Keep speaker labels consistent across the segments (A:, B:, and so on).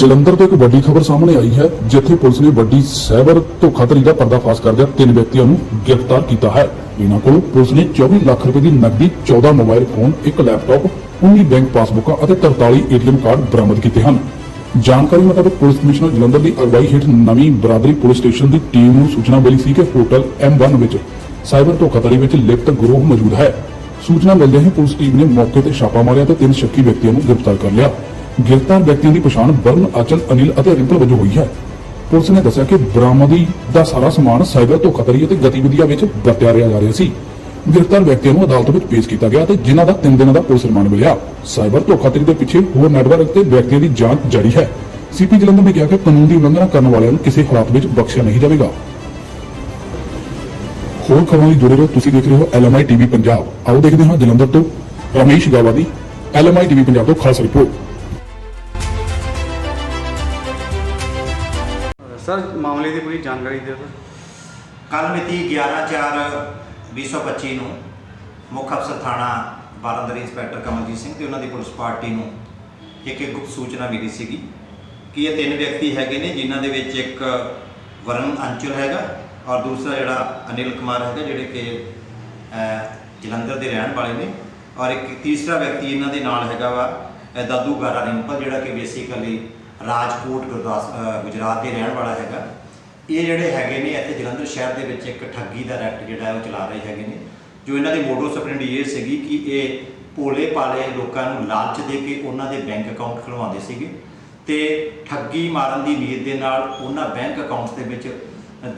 A: ਜਲੰਧਰ ਤੋਂ ਇੱਕ ਵੱਡੀ ਖਬਰ ਸਾਹਮਣੇ ਆਈ ਹੈ, ਜਿੱਥੇ ਪੁਲਿਸ ਨੇ ਵੱਡੀ ਸਾਈਬਰ ਧੋਖਾਧੜੀ ਦਾ ਪਰਦਾਫਾਸ਼ ਕਰਦਿਆਂ ਤਿੰਨ ਵਿਅਕਤੀਆਂ ਨੂੰ ਗ੍ਰਿਫਤਾਰ ਕੀਤਾ ਹੈ। ਇਹਨਾਂ ਕੋਲੋਂ ਪੁਲਿਸ ਨੇ 24 ਲੱਖ ਰੁਪਏ ਦੀ ਨਕਦੀ 14 ਮੋਬਾਈਲ ਫੋਨ, ਇੱਕ ਲੈਪਟਾਪ 19 ਬੈਂਕ ਪਾਸਬੁੱਕਾਂ ਅਤੇ 43 ਏਟੀਐਮ ਕਾਰਡ ਬਰਾਮਦ ਕੀਤੇ ਹਨ। ਜਾਣਕਾਰੀ ਮੁਤਾਬਕ ਪੁਲਿਸ ਕਮਿਸ਼ਨਰ ਜਲੰਧਰ ਦੀ ਅਗਵਾਈ ਹੇਠ ਨਵੀਂ ਬਰਾਦਰੀ ਪੁਲਿਸ ਸਟੇਸ਼ਨ ਦੀ ਟੀਮ ਨੂੰ ਸੂਚਨਾ ਮਿਲੀ ਸੀ ਕਿ ਹੋਟਲ M1 ਵਿੱਚ ਸਾਈਬਰ ਧੋਖਾਧੜੀ ਵਿੱਚ ਲਿਪਤ ਗਰੋਹ ਮੌਜੂਦ ਹੈ। ਸੂਚਨਾ ਮਿਲਦਿਆਂ ਹੀ ਪੁਲਿਸ ਟੀਮ ਨੇ ਮੌਕੇ ਤੇ ਛਾਪਾ ਮਾਰਿਆ ਤੇ ਤਿੰਨ ਸ਼ੱਕੀ ਵਿਅਕਤੀਆਂ ਨੂੰ ਗ੍ਰਿਫਤਾਰ ਕਰ ਲਿਆ। ਗ੍ਰਿਫਤਾਰ ਵਿਅਕਤੀਆਂ ਦੀ ਪਛਾਣ ਬਰਨ ਅਚਲ, ਅਨਿਲ ਅਤੇ ਰਿੰਪਲ ਵਜੋਂ ਹੋਈ ਹੈ। ਪੁਲਿਸ ਨੇ ਦੱਸਿਆ ਕਿ ਬਰਾਮਦੀ ਦਾ ਸਾਰਾ ਸਮਾਨ ਸਾਈਬਰ ਧੋਖਾਧੜੀ ਅਤੇ ਗਤੀਵਿਧੀਆਂ ਵਿੱਚ ਵਰਤਿਆ ਜਾ ਰਿਹਾ ਸੀ। ਗ੍ਰਿਫਤਾਰ ਵਿਅਕਤੀਆਂ ਨੂੰ ਅਦਾਲਤ ਵਿੱਚ ਪੇਸ਼ ਕੀਤਾ ਗਿਆ ਤੇ ਜਿਨ੍ਹਾਂ ਦਾ 3 ਦਿਨਾਂ ਦਾ ਪੁਲਿਸ ਰਿਮਾਂਡ ਮਿਲਿਆ। ਸਾਈਬਰ ਧੋਖਾਧੜੀ ਦੇ ਪਿੱਛੇ ਹੋਰ ਨੈਟਵਰਕ ਤੇ ਵਿਅਕਤੀਆਂ ਦੀ ਜਾਂਚ ਜਾਰੀ ਹੈ। ਸੀਪੀ ਜਲੰਧਰ ਨੇ ਕਿਹਾ ਕਿ ਕਾਨੂੰਨ ਦੀ ਉਲੰਘਣਾ ਕਰਨ ਵਾਲਿਆਂ ਨੂੰ ਕਿਸੇ ਹਾਲਾਤ ਵਿੱਚ ਬਖਸ਼ਿਆ ਨਹੀਂ ਜਾਵੇਗਾ। ਹੋਰ ਖਬਰਾਂ ਲਈ ਜੁੜੇ ਰਹੋ। ਤੁਸੀਂ ਦੇਖ ਰਹੇ ਹੋ ਐਲਐਮਆਈ ਟੀਵੀ ਪੰਜਾਬ। ਆਓ ਦੇਖਦੇ ਹਾਂ ਜਲੰਧਰ ਤੋਂ ਰਮੇਸ਼ ਗਾਵਾ ਦੀ ਐਲਐਮਆਈ ਟੀਵੀ ਪੰਜਾਬ ਤੋਂ ਖਾਸ ਰਿਪੋਰਟ।
B: ਸਰ ਮਾਮਲੇ ਦੀ ਪੂਰੀ ਜਾਣਕਾਰੀ ਦਿਓ ਸਰ
C: ਕੱਲ ਮਿਤੀ 11/4/2025 ਨੂੰ ਮੁੱਖ ਅਫਸਰ ਥਾਣਾ ਬਾਰਾਂਦਰੀ ਇੰਸਪੈਕਟਰ ਕਮਲਜੀਤ ਸਿੰਘ ਤੇ ਉਹਨਾਂ ਦੀ ਪੁਲਿਸ ਪਾਰਟੀ ਨੂੰ ਇੱਕ ਇੱਕ ਗੁਪਤ ਸੂਚਨਾ ਮਿਲੀ ਸੀਗੀ ਕਿ ਇਹ ਤਿੰਨ ਵਿਅਕਤੀ ਹੈਗੇ ਨੇ ਜਿਨ੍ਹਾਂ ਦੇ ਵਿੱਚ ਇੱਕ ਵਰਨ ਅੰਚਲ ਹੈਗਾ ਔਰ ਦੂਸਰਾ ਜਿਹੜਾ ਅਨਿਲ ਕੁਮਾਰ ਹੈਗਾ ਜਿਹੜੇ ਕਿ ਅਹ, ਜਲੰਧਰ ਦੇ ਰਹਿਣ ਵਾਲੇ ਨੇ। ਔਰ ਇੱਕ ਤੀਸਰਾ ਵਿਅਕਤੀ ਇਹਨਾਂ ਦੇ ਨਾਲ ਹੈਗਾ ਵਾ ਅਹ, ਦਾਦੂ ਗਾਰਾ ਰਿੰਪਲ ਜਿਹੜਾ ਕਿ ਬੇਸਿਕਲੀ ਰਾਜਕੋਟ ਗੁਰਦਾਸ ਗੁਜਰਾਤ ਦੇ ਰਹਿਣ ਵਾਲਾ ਹੈਗਾ। ਇਹ ਜਿਹੜੇ ਹੈਗੇ ਨੇ ਇੱਥੇ ਜਲੰਧਰ ਸ਼ਹਿਰ ਦੇ ਵਿੱਚ ਇੱਕ ਠੱਗੀ ਦਾ ਰੈਕਟ ਜਿਹੜਾ ਉਹ ਚਲਾ ਰਹੇ ਹੈਗੇ ਨੇ, ਜੋ ਇਹਨਾਂ ਦੀ ਮੋਡੋ ਸਪਰੈਂਡੀ ਇਹ ਸੀਗੀ ਕਿ ਇਹ ਭੋਲੇ ਪਾਲੇ ਲੋਕਾਂ ਨੂੰ ਲਾਲਚ ਦੇ ਕੇ ਉਹਨਾਂ ਦੇ ਬੈਂਕ ਅਕਾਊਂਟ ਖੁਲਵਾਉਂਦੇ ਸੀਗੇ ਤੇ ਠੱਗੀ ਮਾਰਨ ਦੀ ਨੀਅਤ ਦੇ ਨਾਲ ਉਹਨਾਂ ਬੈਂਕ ਅਕਾਊਂਟਸ ਦੇ ਵਿੱਚ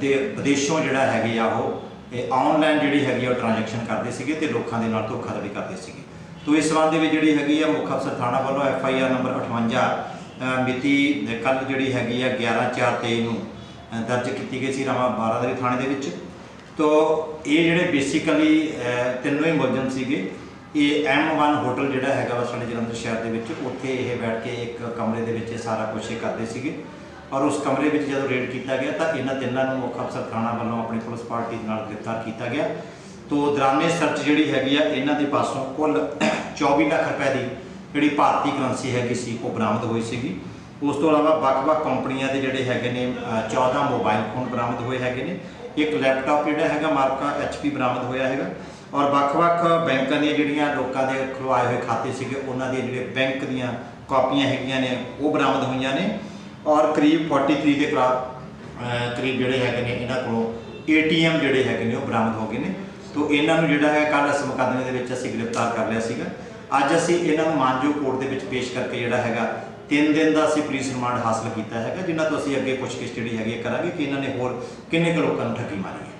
C: ਤੇ ਵਿਦੇਸ਼ੋਂ ਜਿਹੜਾ ਹੈਗੇ ਆ ਉਹ, ਇਹ ਆਨਲਾਈਨ ਜਿਹੜੀ ਹੈਗੀ ਆ ਉਹ ਟ੍ਰਾਂਜੈਕਸ਼ਨ ਕਰਦੇ ਸੀਗੇ ਤੇ ਲੋਕਾਂ ਦੇ ਨਾਲ ਧੋਖਾਧੜੀ ਕਰਦੇ ਸੀਗੇ। ਤੋ ਇਸ ਸੰਬੰਧ ਦੇ ਵਿੱਚ ਜਿਹੜੀ ਹੈਗੀ ਆ ਮੁੱਖ ਅਫਸਰ ਥਾਣਾ ਵੱਲੋਂ ਐਫ ਆਈ ਆਰ ਨੰਬਰ 58 ਮਿਤੀ ਕੱਲ ਜਿਹੜੀ ਹੈਗੀ ਆ 11/4/23 ਨੂੰ ਦਰਜ ਕੀਤੀ ਗਈ ਸੀ ਰਾਮਾ ਬਾਰਾਦਰੀ ਥਾਣੇ ਦੇ ਵਿੱਚ। ਤੋ ਇਹ ਜਿਹੜੇ ਬੇਸਿਕਲੀ ਤਿੰਨੋਂ ਹੀ ਮੁਲਜ਼ਮ ਸੀਗੇ, ਇਹ M1 ਹੋਟਲ ਜਿਹੜਾ ਹੈਗਾ ਵਾ ਸਾਡੇ ਜਲੰਧਰ ਸ਼ਹਿਰ ਦੇ ਵਿੱਚ, ਉੱਥੇ ਇਹ ਬੈਠ ਕੇ ਇੱਕ ਕਮਰੇ ਦੇ ਵਿੱਚ ਇਹ ਸਾਰਾ ਕੁਝ ਇਹ ਕਰਦੇ ਸੀਗੇ। ਔਰ ਉਸ ਕਮਰੇ ਵਿੱਚ ਜਦੋਂ ਰੇਡ ਕੀਤਾ ਗਿਆ, ਤਾਂ ਇਹਨਾਂ ਤਿੰਨਾਂ ਨੂੰ ਮੁੱਖ ਅਫਸਰ ਥਾਣਾ ਵੱਲੋਂ ਆਪਣੀ ਪੁਲਿਸ ਪਾਰਟੀ ਦੇ ਨਾਲ ਗ੍ਰਿਫਤਾਰ ਕੀਤਾ ਗਿਆ। ਤੋ ਦੌਰਾਨੇ ਸਰਚ ਜਿਹੜੀ ਹੈਗੀ ਆ, ਇਹਨਾਂ ਦੇ ਪਾਸੋਂ ਕੁੱਲ 24 ਲੱਖ ਰੁਪਏ ਦੀ ਜਿਹੜੀ ਭਾਰਤੀ ਕਰੰਸੀ ਹੈਗੀ ਸੀ ਉਹ ਬਰਾਮਦ ਹੋਈ ਸੀਗੀ। ਉਸ ਤੋਂ ਇਲਾਵਾ ਵੱਖ-ਵੱਖ ਕੰਪਨੀਆਂ ਦੇ ਜਿਹੜੇ ਹੈਗੇ ਨੇ ਅ, 14 ਮੋਬਾਈਲ ਫੋਨ ਬਰਾਮਦ ਹੋਏ ਹੈਗੇ ਨੇ। ਇੱਕ ਲੈਪਟਾਪ ਜਿਹੜਾ ਹੈਗਾ ਮਾਰਕਾ HP ਬਰਾਮਦ ਹੋਇਆ ਹੈਗਾ। ਔਰ ਵੱਖ-ਵੱਖ ਬੈਂਕਾਂ ਦੀਆਂ ਜਿਹੜੀਆਂ ਲੋਕਾਂ ਦੇ ਖੁਲਵਾਏ ਹੋਏ ਖਾਤੇ ਸੀਗੇ ਉਹਨਾਂ ਦੇ ਜਿਹੜੇ ਬੈਂਕ ਦੀਆਂ ਕਾਪੀਆਂ ਹੈਗੀਆਂ ਨੇ ਉਹ ਬਰਾਮਦ ਹੋਈਆਂ ਨੇ। ਔਰ ਕਰੀਬ 43 ਦੇ ਕਰਾ ਕਰੀਬ ਜਿਹੜੇ ਹੈਗੇ ਨੇ ਇਹਨਾਂ ਕੋਲੋਂ ATM ਜਿਹੜੇ ਹੈਗੇ ਨੇ ਉਹ ਬਰਾਮਦ ਹੋ ਗਏ ਨੇ। ਤੋਂ ਇਹਨਾਂ ਨੂੰ ਜਿਹੜਾ ਹੈ ਕੱਲ ਇਸ ਮੁਕੱਦਮੇ ਦੇ ਵਿੱਚ ਅਸੀਂ ਗ੍ਰਿਫਤਾਰ ਕਰ ਲਿਆ ਸੀਗਾ। ਅੱਜ ਅਸੀਂ ਇਹਨਾਂ ਨੂੰ ਮਾਨਜੋ ਕੋਰਟ ਦੇ ਵਿੱਚ ਪੇਸ਼ ਕਰਕੇ ਜਿਹੜਾ ਹੈਗਾ 3 ਦਿਨ ਦਾ ਅਸੀਂ ਪੁਲਿਸ ਰਿਮਾਂਡ ਹਾਸਲ ਕੀਤਾ ਹੈਗਾ ਜਿਨ੍ਹਾਂ ਤੋਂ ਅਸੀਂ ਅੱਗੇ ਪੁੱਛਗਿੱਛ ਜਿਹੜੀ ਹੈਗੀ ਹੈ ਕਰਾਂਗੇ ਕਿ ਇਹਨਾਂ ਨੇ ਹੋਰ ਕਿੰਨੇ ਕੁ ਲੋਕਾਂ ਨੂੰ ਠੱਗੀ ਮਾਰੀ ਹੈ।